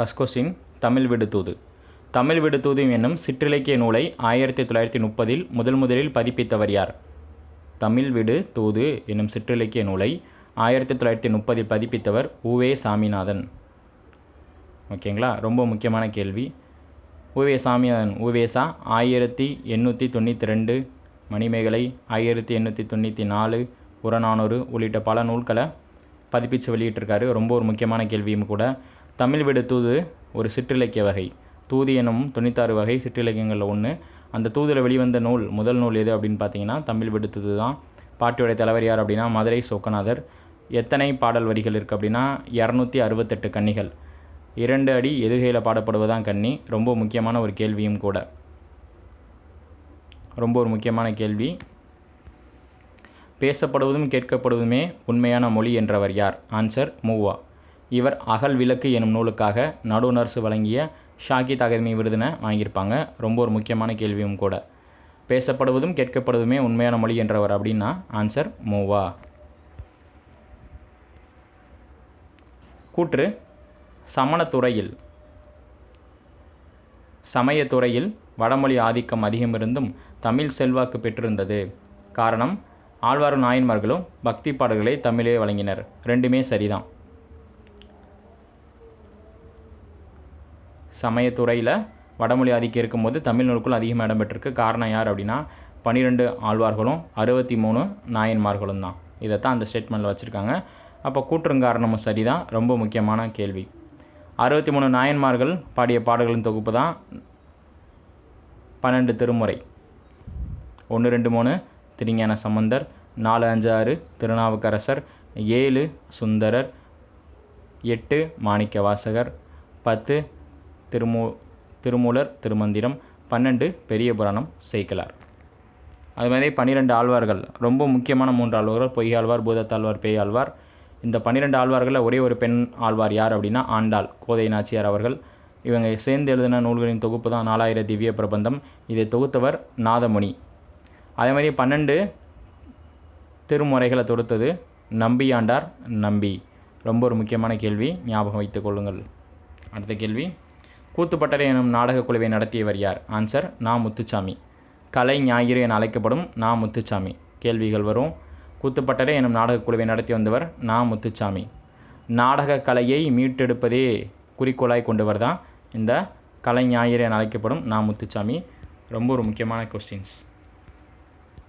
First question Tamil Vidu Thoothu. Tamil விடுதூது என்னும் சிற்றிலக்கிய நூலை ஆயிரத்தி தொள்ளாயிரத்தி முப்பதில் முதல் முதலில் பதிப்பித்தவர் யார்? தமிழ் விடு தூது என்னும் சிற்றிலக்கிய நூலை ஆயிரத்தி தொள்ளாயிரத்தி முப்பதில் பதிப்பித்தவர் உவே சாமிநாதன். ஓகேங்களா? ரொம்ப முக்கியமான கேள்வி. உவே சாமிநாதன் உவேசா ஆயிரத்தி எண்ணூற்றி தொண்ணூற்றி ரெண்டு மணிமேகலை ஆயிரத்தி எண்ணூற்றி தொண்ணூற்றி நாலு புறநானூறு உள்ளிட்ட பல நூல்களை பதிப்பிச்சு வெளியிட்டிருக்காரு. ரொம்ப ஒரு முக்கியமான கேள்வியும் கூட. தமிழ் விடு தூது ஒரு சிற்றிலக்கிய வகை. தூது எனும் தொண்ணூத்தாறு வகை சிற்றிலக்கியங்களில் ஒன்று அந்த தூதில் வெளிவந்த நூல் முதல் நூல் எது அப்படின்னு பார்த்தீங்கன்னா தமிழ் விடுத்தது தான். பாட்டியோடைய தலைவர் யார் அப்படின்னா மதுரை சோக்கநாதர். எத்தனை பாடல் வரிகள் இருக்குது அப்படின்னா இரநூத்தி அறுபத்தெட்டு கன்னிகள். இரண்டு அடி எதுகையில் பாடப்படுவதான் கன்னி. ரொம்ப முக்கியமான ஒரு கேள்வியும் கூட. ரொம்ப ஒரு முக்கியமான கேள்வி. பேசப்படுவதும் கேட்கப்படுவதுமே உண்மையான மொழி என்றவர் யார்? ஆன்சர் மூவா. இவர் அகல் விளக்கு எனும் நூலுக்காக நடுநர்சு வழங்கிய ஷாகித் அகாதமி விருதினை வாங்கியிருப்பாங்க. ரொம்ப ஒரு முக்கியமான கேள்வியும் கூட. பேசப்படுவதும் கேட்கப்படுவதுமே உண்மையான மொழி என்றவர் அப்படின்னா ஆன்சர் மூவா. கூற்று சமணத்துறையில் சமயத்துறையில் வடமொழி ஆதிக்கம் அதிகம் இருந்தும் தமிழ் செல்வாக்கு பெற்றிருந்தது. காரணம் ஆழ்வார் நாயன்மார்களும் பக்தி பாடல்களை தமிழே வழங்கினர். ரெண்டுமே சரிதான். சமயத்துறையில் வடமொழி ஆதிக்கம் இருக்கும்போது தமிழ் நூலுக்குள் அதிகமாக இடம்பெற்றிருக்கு. காரணம் யார் அப்படின்னா பன்னிரெண்டு ஆழ்வார்களும் அறுபத்தி மூணு நாயன்மார்களும் தான். இதைத்தான் அந்த ஸ்டேட்மெண்ட்டில் வச்சுருக்காங்க. அப்போ கூற்றுங்காரணமும் சரி தான் ரொம்ப முக்கியமான கேள்வி. அறுபத்தி மூணு நாயன்மார்கள் பாடிய பாடல்களின் தொகுப்பு தான் பன்னெண்டு திருமுறை. ஒன்று ரெண்டு மூணு திருஞான சம்பந்தர் நாலு அஞ்சு ஆறு திருநாவுக்கரசர் ஏழு சுந்தரர் எட்டு மாணிக்க வாசகர் பத்து திருமூ திருமூலர் திருமந்திரம் பன்னெண்டு பெரிய புராணம் சேக்கலார். அது மாதிரி பன்னிரெண்டு ஆழ்வார்கள் ரொம்ப முக்கியமான மூன்று ஆழ்வார்கள் பொய்யாழ்வார் பூதத்தாழ்வார் பேயாழ்வார். இந்த பன்னிரெண்டு ஆழ்வார்களில் ஒரே ஒரு பெண் ஆழ்வார் யார் அப்படின்னா ஆண்டாள் கோதை நாச்சியார் அவர்கள். இவங்க சேர்ந்து எழுதின நூல்களின் தொகுப்பு தான் நாலாயிர திவ்ய பிரபந்தம். இதை தொகுத்தவர் நாதமுனி. அதே மாதிரி பன்னெண்டு திருமுறைகளை தொடுத்தது நம்பியாண்டார் நம்பி. ரொம்ப ஒரு முக்கியமான கேள்வி ஞாபகம் வைத்துக் கொள்ளுங்கள். அடுத்த கேள்வி. கூத்துப்பட்டறை எனும் நாடகக் குழுவை நடத்தியவர் யார்? ஆன்சர் நா முத்துச்சாமி. கலை ஞாயிறு என அழைக்கப்படும் நா முத்துச்சாமி. கேள்விகள் வரும். கூத்துப்பட்டறை எனும் நாடகக் குழுவை நடத்தி வந்தவர் நா முத்துச்சாமி. நாடகக் கலையை மீட்டெடுப்பதே குறிக்கோளாய் கொண்டவர் தான் இந்த கலை ஞாயிறு என அழைக்கப்படும் நா முத்துச்சாமி. ரொம்ப ஒரு முக்கியமான கொஸ்டின்ஸ்